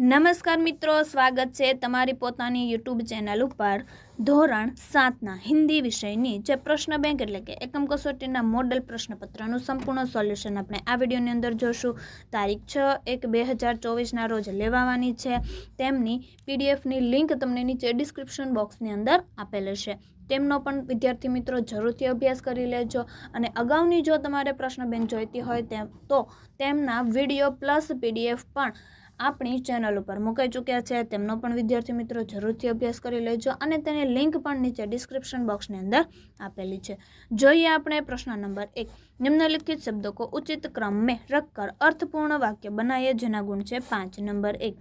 નમસ્કાર મિત્રો, સ્વાગત છે તમારી પોતાની યુટ્યુબ ચેનલ ઉપર ધોરણ સાતના હિન્દી વિષયની જે પ્રશ્ન બેંક એટલે કે એકમ કસોટીના મોડલ પ્રશ્નપત્રનું સંપૂર્ણ સોલ્યુશન આપણે આ વિડીયોની અંદર જોશું. તારીખ છ એક બે હજાર ચોવીસના રોજ લેવાવાની છે. તેમની પીડીએફની લિંક તમને નીચે ડિસ્ક્રિપ્શન બોક્સની અંદર આપેલ છે. તેમનો પણ વિદ્યાર્થી મિત્રો જરૂરથી અભ્યાસ કરી લેજો અને અગાઉની જો તમારે પ્રશ્ન બેંક જોઈતી હોય તેમ તો તેમના વીડિયો પ્લસ પીડીએફ પણ આપણી ચેનલ ઉપર મુકાઈ ચૂક્યા છે, તેમનો પણ વિદ્યાર્થી મિત્રો જરૂરથી અભ્યાસ કરી લેજો અને તેની લિંક પણ નીચે ડિસ્ક્રિપ્શન બોક્સની અંદર આપેલી છે. જોઈએ આપણે પ્રશ્ન નંબર એક. નિમ્નલિખિત શબ્દો કો ઉચિત ક્રમ મેં રખકર અર્થપૂર્ણ વાક્ય બનાવીએ જેના ગુણ છે પાંચ. નંબર એક.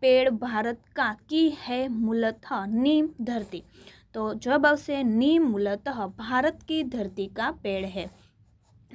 પેડ, ભારત કા કી, હૈ, મૂલત, નીમ, ધરતી. તો જવાબ આવશે નિમૂલત ભારત, કી, ધરતી, કા, પેડ, હૈ.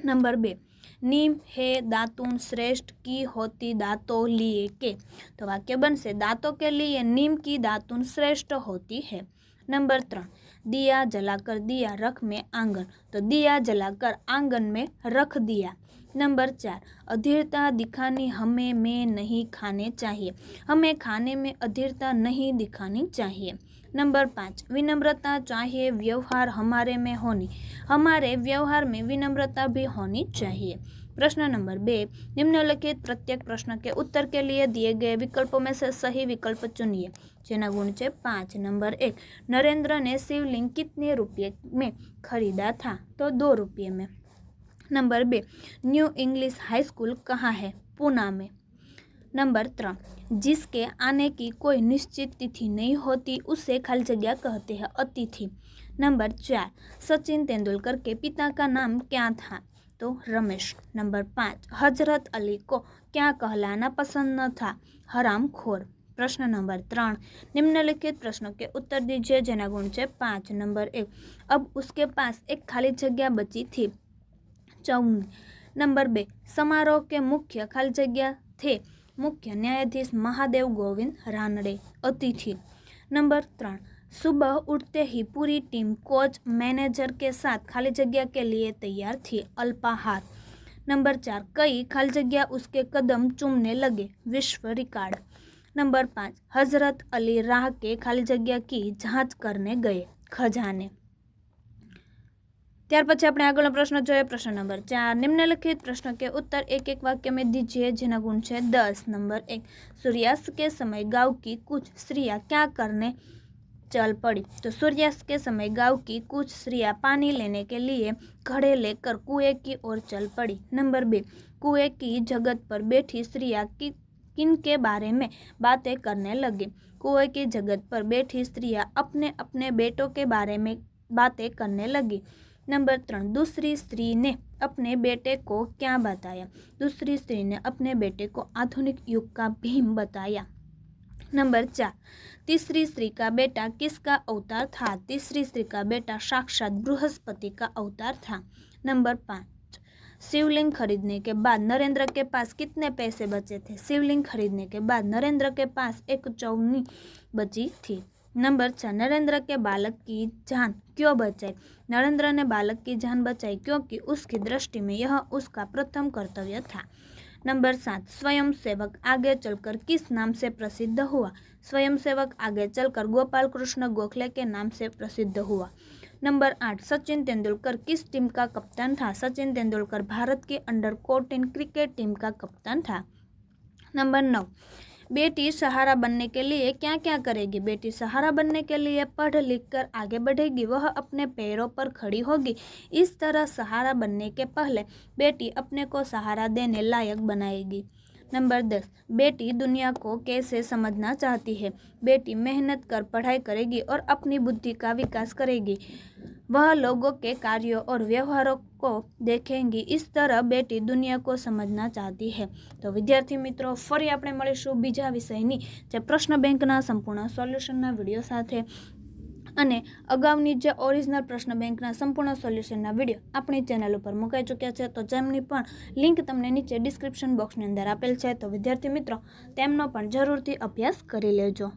नंबर बे, नीम है दातुन श्रेष्ठ की होती दांतों लिए के। तो वाक्य बन से दांतों के लिए नीम की दातुन श्रेष्ठ होती है। नंबर त्रण, दिया जलाकर दिया, रख में आँगन। तो दिया जलाकर आँगन में रख दिया। नंबर चार, अधीरता दिखानी हमें में नहीं खाने चाहिए। हमें खाने में अधीरता नहीं दिखानी चाहिए। नंबर पाँच, विनम्रता चाहिए, व्यवहार हमारे में होनी। हमारे व्यवहार में विनम्रता भी होनी चाहिए। प्रश्न नंबर बे, निम्नलिखित प्रत्येक प्रश्न के उत्तर के लिए दिए गए विकल्पों में से सही विकल्प चुनिए। जेना गुण है पाँच। नंबर एक, नरेंद्र ने शिवलिंग कितने रुपये में खरीदा था? तो दो रुपये में। नंबर बे, न्यू इंग्लिश हाई स्कूल कहाँ है? पूना में। नंबर त्रण, जिसके आने की कोई निश्चित तिथि नहीं होती, उसे खाली जगह कहते हैं अतिथि। नंबर चार, सचिन तेंदुलकर के पिता का नाम क्या था? तो रमेश। नंबर पाँच, हज़रत अली को क्या कहलाना पसंद न था? हराम खोर प्रश्न नंबर त्रण, निम्नलिखित प्रश्नों के उत्तर दीजिए जना गुण है पाँच। नंबर एक, अब उसके पास एक खाली जगह बची थी। चौन नंबर बे, समारोह के मुख्य खाली जगह थे। मुख्य न्यायाधीश महादेव गोविंद रानड़े अतिथि नंबर त्रण सुबह उठते ही पूरी टीम कोच मैनेजर के साथ खाली जगह के लिए तैयार थी अल्पाहार नंबर चार कई खाली जगह उसके कदम चूमने लगे विश्व रिकॉर्ड नंबर पाँच हज़रत अली राह के खाली जगह की जाँच करने गए खजाने ત્યાર પછી આપણે આગળનો પ્રશ્ન જોઈએ પ્રશ્ન નંબર ચાર નિમ્નલિખિત प्रश्न के उत्तर एक एक वाक्य में दीजिए જેના ગુણ છે દસ નંબર એક सूर्यास्त के समय गांव की कुछ स्त्रियां क्या करने चल पड़ी तो सूर्यास्त के समय गांव की कुछ स्त्रियां पानी लेने के लिए घड़े लेकर कुएं की ओर चल पड़ी नंबर बे कुएं की जगत पर बैठी स्त्रियां की किन के बारे में बातें करने लगी कुएं की जगत पर बैठी स्त्रियां अपने अपने बेटों के बारे में बातें करने लगी नंबर तीन दूसरी स्त्री ने अपने बेटे को क्या बताया? दूसरी स्त्री ने अपने बेटे को आधुनिक युग का भीम बताया। नंबर चार, तीसरी स्त्री का बेटा किसका अवतार था? तीसरी स्त्री का बेटा साक्षात बृहस्पति का अवतार था। नंबर पाँच, शिवलिंग खरीदने के बाद नरेंद्र के पास कितने पैसे बचे थे? शिवलिंग खरीदने के बाद नरेंद्र के पास एक चौनी बची थी। नंबर छः, नरेंद्र के बालक की जान क्यों बचाई? नरेंद्र ने बालक की जान बचाई क्योंकि उसकी दृष्टि में यह उसका प्रथम कर्तव्य था। नंबर सात स्वयं सेवक आगे चलकर किस नाम से प्रसिद्ध हुआ? स्वयं सेवक आगे चलकर गोपाल कृष्ण गोखले के नाम से प्रसिद्ध हुआ। नंबर आठ, सचिन तेंदुलकर किस टीम का कप्तान था? सचिन तेंदुलकर भारत की अंडर फोर्टीन क्रिकेट टीम का कप्तान था। नंबर नौ बेटी सहारा बनने के लिए क्या क्या करेगी? बेटी सहारा बनने के लिए पढ़ लिख कर आगे बढ़ेगी, वह अपने पैरों पर खड़ी होगी। इस तरह सहारा बनने के पहले बेटी अपने को सहारा देने लायक बनाएगी। नंबर दस, बेटी दुनिया को कैसे समझना चाहती है? बेटी मेहनत कर, पढ़ाई करेगी और अपनी बुद्धि का विकास करेगी। वह लोगों के कार्यों और व्यवहारों को देखेंगी इस तरह बेटी दुनिया को समझना चाहती है તો વિદ્યાર્થી મિત્રો ફરી આપણે મળીશું બીજા વિષયની જે પ્રશ્ન બેંકના સંપૂર્ણ સોલ્યુશનના વિડીયો સાથે અને અગાઉની જે ઓરિજિનલ પ્રશ્ન બેંકના સંપૂર્ણ સોલ્યુશનના વિડીયો આપણી ચેનલ ઉપર મુકાઈ ચૂક્યા છે તો જેમની પણ લિંક તમને નીચે ડિસ્ક્રિપ્શન બોક્સની અંદર આપેલ છે તો વિદ્યાર્થી મિત્રો તેમનો પણ જરૂરથી અભ્યાસ કરી લેજો